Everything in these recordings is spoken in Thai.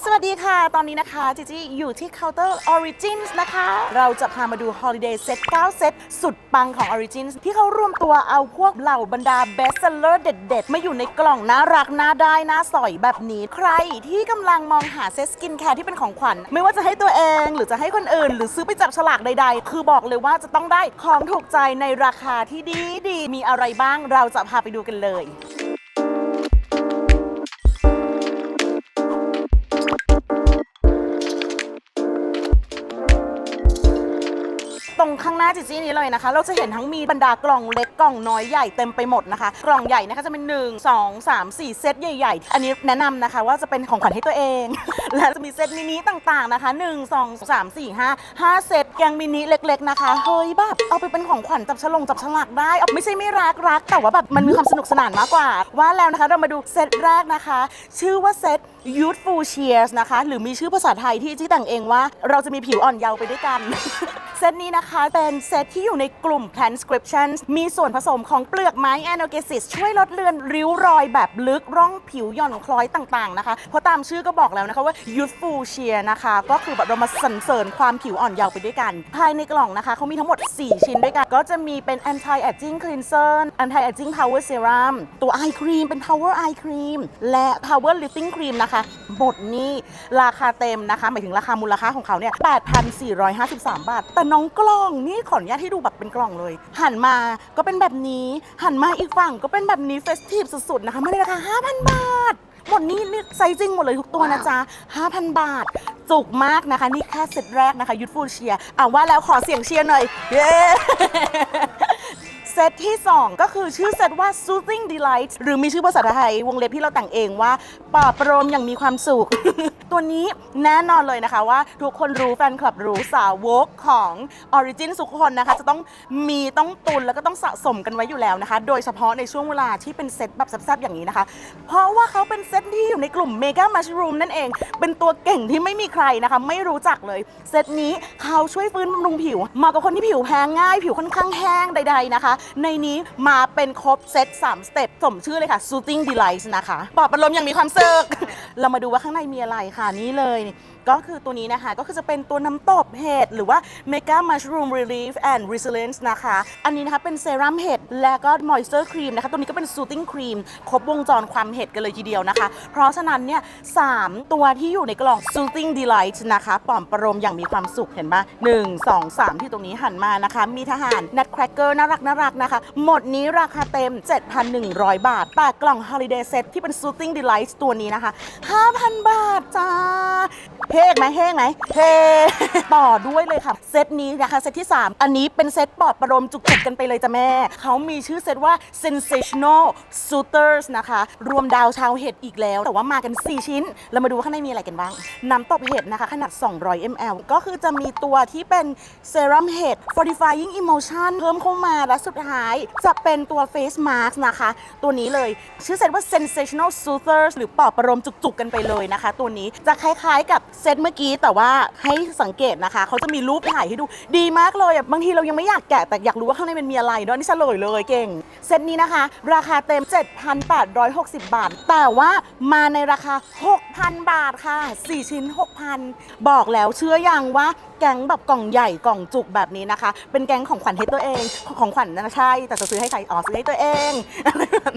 สวัสดีค่ะ ตอนนี้นะคะ จิจิอยู่ที่เคาน์เตอร์ Origins นะคะ เราจะพามาดู Holiday Set 9 เซตสุดปังของ Origins ที่เขารวมตัวเอาพวกเหล่าบรรดา Best Seller เด็ด ๆ มาอยู่ในกล่องน่ารักน่าได้น่าสอยแบบนี้ ใครที่กำลังมองหาเซตสกินแคร์ที่เป็นของขวัญ ไม่ว่าจะให้ตัวเองหรือจะให้คนอื่น หรือซื้อไปจับฉลากใด ๆ คือบอกเลยว่าจะต้องได้ของถูกใจในราคาที่ดีดีมีอะไรบ้างเราจะพาไปดูกันเลยาจิจี้นี้เลยนะคะ เราจะเห็นทั้งมีบรรดากล่องเล็กกล่องน้อยใหญ่เต็มไปหมดนะคะ กล่องใหญ่นะคะจะเป็น 1 2 3 4 เซตใหญ่ ๆ อันนี้แนะนำนะคะว่าจะเป็นของขวัญให้ตัวเอง และจะมีเซตมินิต่างๆนะคะ 1 2 3 4 5 5 เซตแกงมินิเล็ก ๆนะคะเฮ้ยแบบเอาไปเป็นของขวัญจับฉลงจับฉลากได้เอาไม่ใช่ไม่รักรัก แต่ว่าแบบมันมีความสนุกสนานมากกว่า ว่าแล้วนะคะเรามาดูเซตแรกนะคะ ชื่อว่าเซต Youthful Cheers นะคะ หรือมีชื่อภาษาไทยที่ที่แต่งเองว่า เราจะมีผิวอ่อนเยาว์ไปด้วยกัน เซตนี้นะคะเป็นเซตที่อยู่ในกลุ่ม transcription มีส่วนผสมของเปลือกไม้ Analgesis ช่วยลดเลือนริ้วรอยแบบลึกร่องผิวหย่อนคล้อยต่างๆนะคะ เพราะตามชื่อก็บอกแล้วนะคะว่า Youthful Cheer นะคะ ก็คือแบบเรามาสรรเสริญความผิวอ่อนเยาว์ไปด้วยกัน ภายในกล่องนะคะเขามีทั้งหมด 4 ชิ้นด้วยกัน ก็จะมีเป็น Anti Aging Cleanser Anti Aging Power Serum ตัว Eye Cream เป็น Power Eye Cream และ Power Lifting Cream นะคะหมดนี้ราคาเต็มนะคะ หมายถึงราคามูลค่าของเขาเนี่ย 8,453 บาทแต่น้องกล่องนี่ขออนุญาตให้ดูแบบเป็นกล่องเลย หันมาก็เป็นแบบนี้ หันมาอีกฝั่งก็เป็นแบบนี้เฟสทีฟสุดๆนะคะม่ได้ราคา5,000 บาท หมดนี้นี่ไซส์จริงหมดเลยทุกตัวนะจ๊ะ 5,000 บาท จุกมากนะคะ นี่แค่เซตแรกนะคะยุทธฟูเชียร์อะว่าแล้วขอเสียงเชียร์หน่อยเย้ เซตที่ 2 ก็คือชื่อเซตว่า soothing delight หรือมีชื่อภาษาไทยวงเล็บที่เราแต่งเองว่าปลอบประโลมอย่างมีความสุข ตัวนี้แน่นอนเลยนะคะว่าทุกคนรู้แฟนคลับรู้สาวกของ Origin ทุกคนนะคะ จะต้องมีต้องตุนแล้วก็ต้องสะสมกันไว้อยู่แล้วนะคะ โดยเฉพาะในช่วงเวลาที่เป็นเซตแบบแซ่บๆอย่างนี้นะคะ เพราะว่าเขาเป็นเซตที่อยู่ในกลุ่ม Mega Mushroom นั่นเอง เป็นตัวเก่งที่ไม่มีใครนะคะ ไม่รู้จักเลย เซตนี้เขาช่วยฟื้นบำรุงผิวเหมาะกับคนที่ผิวแพ้ง่าย ผิวค่อนข้างแห้งใด ๆนะคะ ในนี้มาเป็นครบเซต3สเต็ปสมชื่อเลยค่ะ Soothing Delight นะคะปลอบประโลมอย่างมีความสุขเรามาดูว่าข้างในมีอะไรค่ะนี้เลย ก็คือตัวนี้นะคะ ก็คือจะเป็นตัวน้ำตบเห็ดหรือว่า Mega Mushroom Relief and Resilience นะคะ อันนี้นะคะเป็นเซรั่มเห็ดและก็ Moisture Cream นะคะ ตัวนี้ก็เป็น Soothing Cream ครบวงจรความเห็ดกันเลยทีเดียวนะคะ เพราะฉะนั้นเนี่ยสามตัวที่อยู่ในกล่อง Soothing Delight นะคะปลอมประโลมอย่างมีความสุขเห็นปะหนึ่งสองสามที่ตรงนี้หันมานะคะ มีทหาร Nutcracker น่ารักน่ารักนะคะ หมดนี้ราคาเต็ม 7,100 บาท แต่กล่อง Holiday Set ที่เป็น Soothing Delight ตัวนี้นะคะ 5,000 บาทจ้าเฮ้งไหมเฮ้งไหมเฮ้ต่อด้วยเลยค่ะเซตนี้นะคะเซตที่ 3 อันนี้เป็นเซตปลอบประโลมจุกๆกันไปเลยจ้ะแม่ เขามีชื่อเซตว่า sensational suitors นะคะ รวมดาวชาวเห็ดอีกแล้ว แต่ว่ามากัน 4 ชิ้น เรามาดูว่าข้างในมีอะไรกันบ้าง น้ำตบเห็ดนะคะ ขนาด 200 ml ก็คือจะมีตัวที่เป็นเซรั่มเห็ด fortifying emotion เพิ่มเข้ามาและสุดท้าย จะเป็นตัว face mask นะคะ ตัวนี้เลยชื่อเซตว่า sensational suitors หรือปลอบประโลมจุกๆกันไปเลยนะคะ ตัวนี้จะคล้ายๆกับเซตเมื่อกี้แต่ว่าให้สังเกตนะคะ เขาจะมีรูปถ่ายให้ดูดีมากเลยอะบางทีเรายังไม่อยากแกะแต่อยากรู้ว่าข้างในมันมีอะไรด้วยนี่เฉลยเลยเก่ง เซตนี้นะคะ ราคาเต็ม 7,860 บาท แต่ว่ามาในราคา 6,000 บาทค่ะ 4 ชิ้น 6,000 บอกแล้วเชื่อยังว่า แก๊งแบบกล่องใหญ่กล่องจุกแบบนี้นะคะ เป็นแก๊งของขวัญให้ตัวเอง ของขวัญนะใช่ แต่จะซื้อให้ใครอ๋อซื้อให้ตัวเอง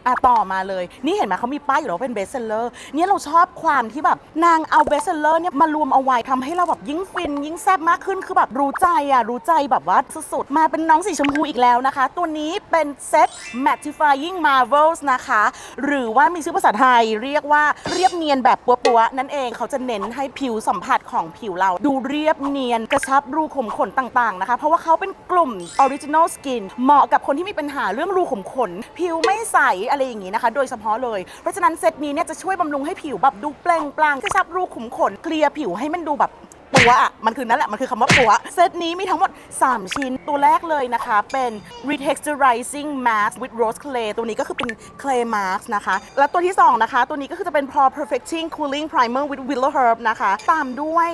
อะต่อมาเลย นี่เห็นไหมเขามีป้ายอยู่แล้วเป็นเบสเซลเลอร์เนี่ยเราชอบความที่แบบนางเอาเบสเซลเลอร์เนี่ยมารวมเอาไว้ทำให้เราแบบยิ่งฟิน ยิ่งแซ่บมากขึ้นคือแบบรู้ใจอะรู้ใจแบบว่าสุดๆมาเป็นน้องสีชมพูอีกแล้วนะคะ ตัวนี้เป็นเซ็ต Mattifying Marvels นะคะ หรือว่ามีชื่อภาษาไทยเรียกว่าเรียบเนียนแบบปัวๆนั่นเองเขาจะเน้นให้ผิวสัมผัสของผิวเราดูเรียบเนียนกระชับรูขุมขนต่างๆนะคะ เพราะว่าเขาเป็นกลุ่ม Original Skin เหมาะกับคนที่มีปัญหาเรื่องรูขุมขน ผิวไม่ใสอะไรอย่างนี้นะคะ โดยเฉพาะเลย เพราะฉะนั้นเซตนี้เนี่ยจะช่วยบำรุงให้ผิวแบบดูเปล่งปลั่งกระชับรูขุมขนเคลียร์ผิวให้มันดูแบบ ปัวอะมันคือนั่นแหละ มันคือคำว่าปัว เซตนี้มีทั้งหมด 3 ชิ้น ตัวแรกเลยนะคะ เป็น retexturizing mask with rose clay ตัวนี้ก็คือเป็น clay mask นะคะ และตัวที่ 2 นะคะ ตัวนี้ก็คือจะเป็น pore perfecting cooling primer with willow herb นะคะ ตามด้วย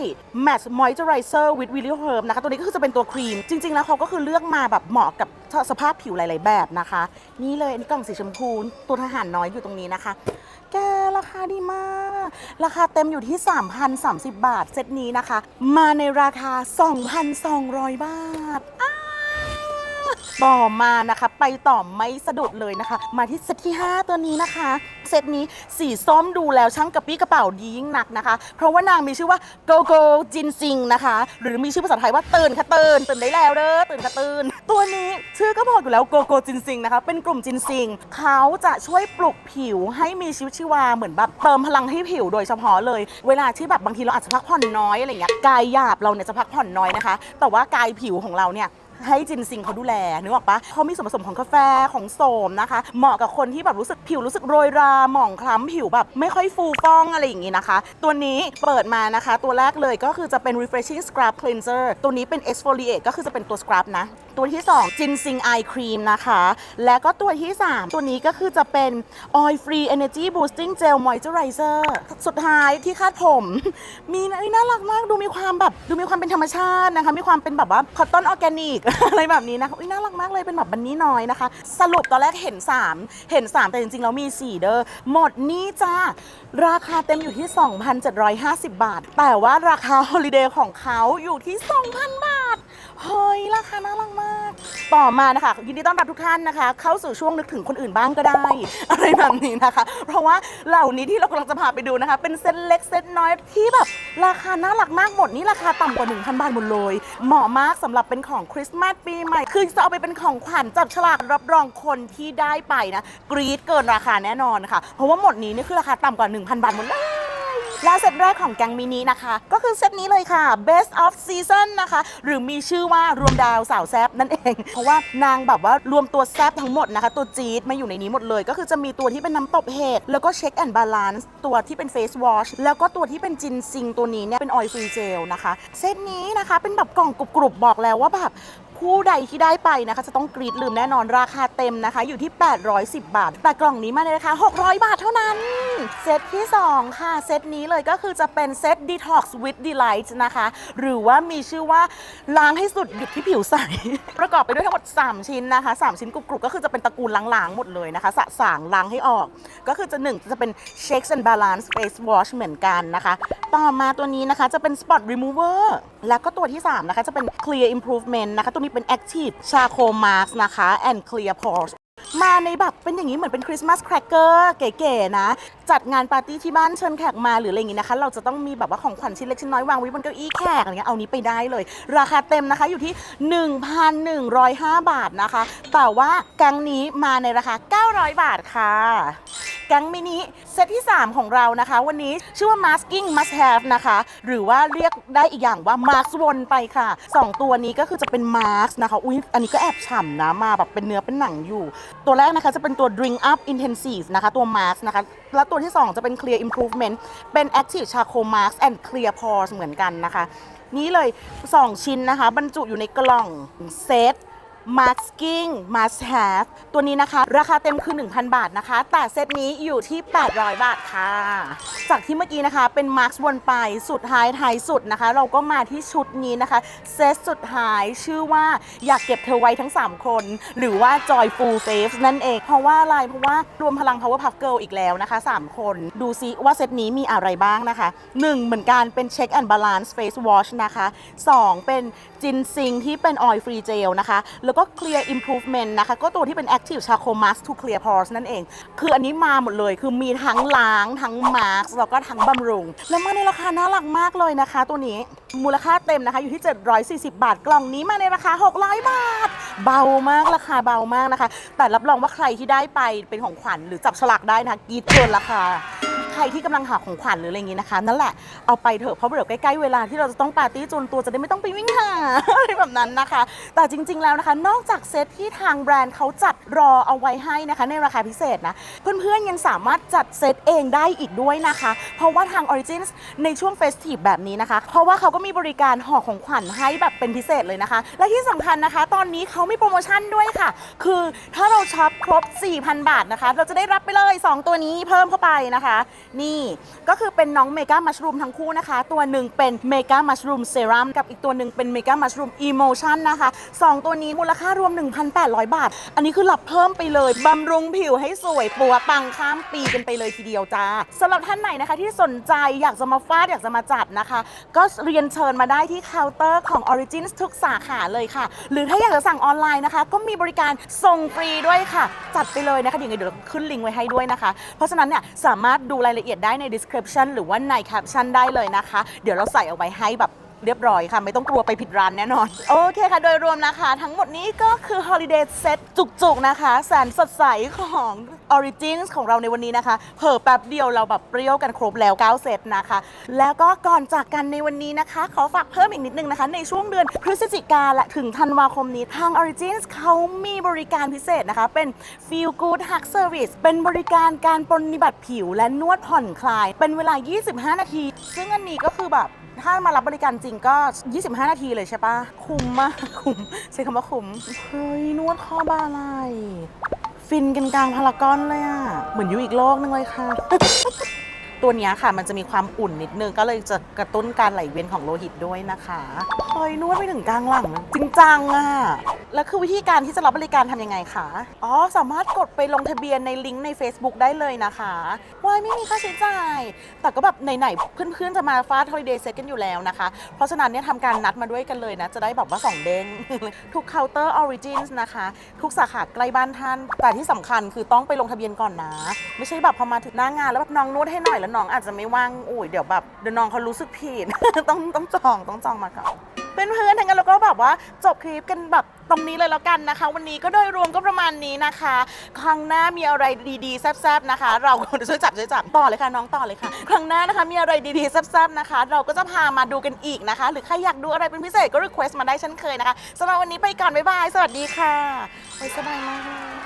matte moisturizer with willow herb นะคะ ตัวนี้ก็คือจะเป็นตัวครีม จริง ๆ แล้วเขาก็คือเลือกมาแบบเหมาะกับสภาพผิวหลาย ๆ แบบนะคะ นี่เลยอันนี้กล่องสีชมพู ตัวทหารน้อยอยู่ตรงนี้นะคะ แกราคาดีมาก ราคาเต็มอยู่ที่ 3,030 บาท เซตนี้นะคะ มาในราคา 2,200 บาทอ้าว ต่อมานะคะ ไปต่อไม่สะดุดเลยนะคะ มาที่เซตที่ 5 ตัวนี้นะคะ เซตนี้สีส้มดูแล้วช่างกระปี้กระเป๋าดียิ่งหนักนะคะ เพราะว่านางมีชื่อว่า Go Go จินซิงนะคะ หรือมีชื่อภาษาไทยว่าตื่นค่ะตื่นตื่นได้แล้วเด้อตื่นค่ะตื่นตัวนี้ชื่อก็บอกอยู่แล้ว Go Go จินซิงนะคะ เป็นกลุ่มจินซิงเขาจะช่วยปลุกผิวให้มีชีวิตชีวาเหมือนแบบเติมพลังให้ผิวโดยเฉพาะเลย เวลาที่แบบบางทีเราอาจจะพักผ่อนน้อยอะไรเงี้ยกายหยาบเราเนี่ยจะพักผ่อนน้อยนะคะ แต่ว่ากายผิวของเราเนี่ย ให้จินซิงเขาดูแลนึกออกปะเขามีส่วนผสมของกาแฟของโสมนะคะ เหมาะกับคนที่แบบรู้สึกผิวรู้สึกโรยราหมองคล้ำผิวแบบไม่ค่อยฟูฟ่องอะไรอย่างงี้นะคะ ตัวนี้เปิดมานะคะ ตัวแรกเลยก็คือจะเป็น refreshing scrub cleanser ตัวนี้เป็น exfoliate ก็คือจะเป็นตัว scrub นะ ตัวที่ 2 จินซิง eye cream นะคะ และก็ตัวที่ 3 ตัวนี้ก็คือจะเป็น oil free energy boosting gel moisturizer สุดท้ายที่คาดผม มีน่ารักมากดูมีความแบบดูมีความเป็นธรรมชาตินะคะ มีความเป็นแบบว่าคอตตอนออร์แกนิกอะไรแบบนี้นะคะอุ๊ยน่ารักมากเลยเป็นแบบบันนี้น้อยนะคะ สรุปตอนแรกเห็น 3 เห็น 3 แต่จริงๆแล้วมี 4 เด้อหมดนี่จ้าราคาเต็มอยู่ที่ 2,750 บาท แต่ว่าราคาฮอลิเดย์ของเขาอยู่ที่ 2,000 บาท เฮ้ยราคาน่ารักมาก ต่อมานะคะยินดีต้อนรับทุกท่านนะคะ เข้าสู่ช่วงนึกถึงคนอื่นบ้างก็ได้ อะไรแบบนี้นะคะ เพราะว่าเหล่านี้ที่เรากำลังจะพาไปดูนะคะ เป็นเซตเล็กเซตน้อยที่แบบราคาน่ารักมากหมดนี่ราคาต่ำกว่า 1,000 บาทหมดเลย เหมาะมากสำหรับเป็นของคริสต์มาสปีใหม่คือจะเอาไปเป็นของขวัญจับฉลากรับรองคนที่ได้ไปนะ กรี๊ดเกินราคาแน่นอนค่ะ เพราะว่าหมดนี้นี่คือราคาต่ำกว่า 1,000 บาทหมดเลย และเซตแรกของแกงมินินะคะ ก็คือเซตนี้เลยค่ะ best of season นะคะ หรือมีชื่อว่ารวมดาวสาวแซบนั่นเอง เพราะว่านางแบบว่ารวมตัวแซบทั้งหมดนะคะ ตัวจี๊ดมาอยู่ในนี้หมดเลย ก็คือจะมีตัวที่เป็นน้ำตบเห็ดแล้วก็เช็คแอนด์บาลานซ์ตัวที่เป็น face wash แล้วก็ตัวที่เป็นจินซิงตัวนี้เนี่ยเป็น oil free gel นะคะเซตนี้นะคะเป็นแบบกล่องกรุบๆบอกแล้วว่าแบบ ผู้ใดที่ได้ไปนะคะ จะต้องกรีดลืมแน่นอนราคาเต็มนะคะ อยู่ที่ 810 บาท แต่กล่องนี้มาในราคา 600 บาทเท่านั้น เซตที่ 2 ค่ะ เซตนี้เลยก็คือจะเป็นเซต Detox with Delight นะคะ หรือว่ามีชื่อว่าล้างให้สุดหยุดที่ผิวใส ประกอบไปด้วยทั้งหมด 3 ชิ้นนะคะ 3 ชิ้นกรุบๆ ก็คือจะเป็นตระกูลล้างๆ หมดเลยนะคะ สะสางล้างให้ออก ก็คือจะหนึ่งจะเป็น Shakes and Balance Face Wash เหมือนกันนะคะ ต่อมาตัวนี้นะคะจะเป็น Spot Remover แล้วก็ตัวที่ 3 นะคะจะเป็น Clear Improvement นะคะตัวนี้เป็น Active Charcoal Mask นะคะ and Clear Pores มาในแบบเป็นอย่างนี้เหมือนเป็นคริสต์มาสแครกเกอร์เก๋ๆนะ จัดงานปาร์ตี้ที่บ้านเชิญแขกมาหรืออะไรอย่างนี้นะคะ เราจะต้องมีแบบว่าของขวัญชิ้นเล็กชิ้นน้อยวางไว้บนเก้าอี้แขกอะไรเงี้ยเอานี้ไปได้เลย ราคาเต็มนะคะอยู่ที่ 1,105 บาทนะคะ แต่ว่าแกงนี้มาในราคา 900 บาทค่ะ แก๊งมินิเซตที่ 3 ของเรานะคะ วันนี้ชื่อว่า masking must have นะคะ หรือว่าเรียกได้อีกอย่างว่า mask วนไปค่ะ 2 ตัวนี้ก็คือจะเป็น mask นะคะ อุ๊ยอันนี้ก็แอบฉ่ำนะ มาแบบเป็นเนื้อเป็นหนังอยู่ ตัวแรกนะคะจะเป็นตัว drink up intensive นะคะ ตัว mask นะคะ แล้วตัวที่ 2 จะเป็น clear improvement เป็น active charcoal mask and clear pores เหมือนกันนะคะ นี้เลย 2 ชิ้นนะคะ บรรจุอยู่ในกล่องเซต masking must have ตัวนี้นะคะ ราคาเต็มคือ 1,000 บาทนะคะ แต่เซตนี้อยู่ที่ 800 บาทค่ะ จากที่เมื่อกี้นะคะเป็น mask วนไปสุดท้ายท้ายสุดนะคะ เราก็มาที่ชุดนี้นะคะ เซตสุดท้ายชื่อว่าอยากเก็บเธอไว้ทั้ง 3 คน หรือว่า joyful face นั่นเอง เพราะว่าอะไรเพราะว่ารวมพลัง power puff girl อีกแล้วนะคะ 3 คน ดูซิว่าเซตนี้มีอะไรบ้างนะคะ 1 เหมือนกันเป็น check and balance face wash นะคะ 2 เป็นจินซิงที่เป็น oil free gel นะคะแล้วก็ clear improvement นะคะ ก็ตัวที่เป็น active charcoal mask to clear pores นั่นเอง คืออันนี้มาหมดเลย คือมีทั้งล้าง ทั้ง mask แล้วก็ทั้งบำรุง แล้วมาในราคาน่ารักมากเลยนะคะ ตัวนี้ มูลค่าเต็มนะคะ อยู่ที่ 740 บาท กล่องนี้มาในราคา 600 บาท เบามากราคาเบามากนะคะ แต่รับรองว่าใครที่ได้ไปเป็นของขวัญหรือจับฉลากได้นะคะกรีดเกินราคา ใครที่กำลังหาของขวัญหรืออะไรอย่างนี้นะคะนั่นแหละเอาไปเถอะเพราะเดี๋ยวใกล้ๆเวลาที่เราจะต้องปาร์ตี้จนตัวจะได้ไม่ต้องไปวิ่งหาอะไรแบบนั้นนะคะ แต่จริง ๆแล้วนะคะ นอกจากเซตที่ทางแบรนด์เขาจัดรอเอาไว้ให้นะคะในราคาพิเศษนะเพื่อนๆยังสามารถจัดเซตเองได้อีกด้วยนะคะ เพราะว่าทาง Origins ในช่วงเฟสทีฟแบบนี้นะคะ เพราะว่าเขาก็มีบริการห่อของขวัญให้แบบเป็นพิเศษเลยนะคะ และที่สำคัญนะคะ ตอนนี้เขามีโปรโมชั่นด้วยค่ะ คือถ้าเราช็อปครบ 4,000 บาทนะคะ เราจะได้รับไปเลย 2 ตัวนี้เพิ่มเข้าไปนะคะ นี่ก็คือเป็นน้องเมกามัชรูมทั้งคู่นะคะ ตัวหนึ่งเป็นเมกามัชรูมเซรั่มกับอีกตัวหนึ่งเป็นเมกามัชรูมอีโมชั่นนะคะสองตัวนี้มูลค่ารวม 1,800 บาท อันนี้คือรับเพิ่มไปเลยบำรุงผิวให้สวยปัวปังข้ามปีกันไปเลยทีเดียวจ้าสำหรับท่านไหนนะคะที่สนใจอยากจะมาฟาดอยากจะมาจัดนะคะ ก็เรียนเชิญมาได้ที่เคาน์เตอร์ของ Origins ทุกสาขาเลยค่ะ หรือถ้าอยากจะสั่งออนไลน์นะคะ ก็มีบริการส่งฟรีด้วยค่ะ จัดไปเลยนะคะเดี๋ยวเดี๋ยวขึ้นลิงก์ไว้ให้ด้วยนะคะ เพราะฉะนั้นเนี่ยสามารถดูรายละละเอียดได้ใน description หรือว่าใน caption ได้เลยนะคะ เดี๋ยวเราใส่เอาไว้ให้แบบ เรียบร้อยค่ะ ไม่ต้องกลัวไปผิดร้านแน่นอน โอเคค่ะ โดยรวมนะคะ ทั้งหมดนี้ก็คือ holiday set จุกๆนะคะ แสนสดใสของ origins ของเราในวันนี้นะคะ เผอแป๊บเดียวเราแบบเปรี้ยวกันครบแล้ว 9 เซตนะคะ แล้วก็ก่อนจากกันในวันนี้นะคะ ขอฝากเพิ่มอีกนิดนึงนะคะ ในช่วงเดือนพฤศจิกาและถึงธันวาคมนี้ทาง origins เขามีบริการพิเศษนะคะ เป็น feel good hug service เป็นบริการการปรนนิบัติผิวและนวดผ่อนคลาย เป็นเวลา 25 นาที ซึ่งอันนี้ก็คือแบบ ถ้ามารับบริการจริงก็ 25 นาทีเลยใช่ปะคุ้มมากคุ้มใช้คำว่าคุ้ม เฮ้ย นวดข้อบ่าไหลฟินกันกลางพารากอนเลยอะเหมือนอยู่อีกโลกนึงเลยค่ะ ตัวนี้ค่ะมันจะมีความอุ่นนิดนึง ก็เลยจะกระตุ้นการไหลเวียนของโลหิตด้วยนะคะเฮ้ยนวดไปถึงกลางหลังจริงจังอะ แล้วคือวิธีการที่จะรับบริการทำยังไงคะ อ๋อ สามารถกดไปลงทะเบียนในลิงก์ใน Facebook ได้เลยนะคะว้ายไม่มีค่าใช้จ่าย แต่ก็แบบไหนๆ เพื่อนๆ จะมาฟาดฮอลิเดย์เซตกันอยู่แล้วนะคะ เพราะฉะนั้นเนี่ยทำการนัดมาด้วยกันเลยนะ จะได้แบบว่าสองเด้ง ทุกเคาน์เตอร์ออริจินส์นะคะ ทุกสาขาใกล้บ้านท่าน แต่ที่สำคัญคือต้องไปลงทะเบียนก่อนนะ ไม่ใช่แบบพอมาถึงหน้างานแล้วแบบน้องนวดให้หน่อยแล้วน้องอาจจะไม่ว่างอุ้ยเดี๋ยวแบบเดี๋ยวน้องเขารู้สึกผิด ต้องต้องจองต้องจองมาก่อน พื่อนๆทั้งกันแล้วก็แบบว่าจบคลิปกันแบบตรงนี้เลยแล้วกันนะคะ วันนี้ก็โดยรวมก็ประมาณนี้นะคะ ครั้งหน้ามีอะไรดีๆแซ่บๆนะคะ เราช่วยจับช่วยจับต่อเลยค่ะน้องต่อเลยค่ะ ครั้งหน้านะคะมีอะไรดีๆแซ่บๆนะคะ เราก็จะพามาดูกันอีกนะคะ หรือใครอยากดูอะไรเป็นพิเศษก็รีเควสต์มาได้เช่นเคยนะคะสำหรับวันนี้ไปก่อนบ๊ายบายสวัสดีค่ะโอ้ยสบายมาก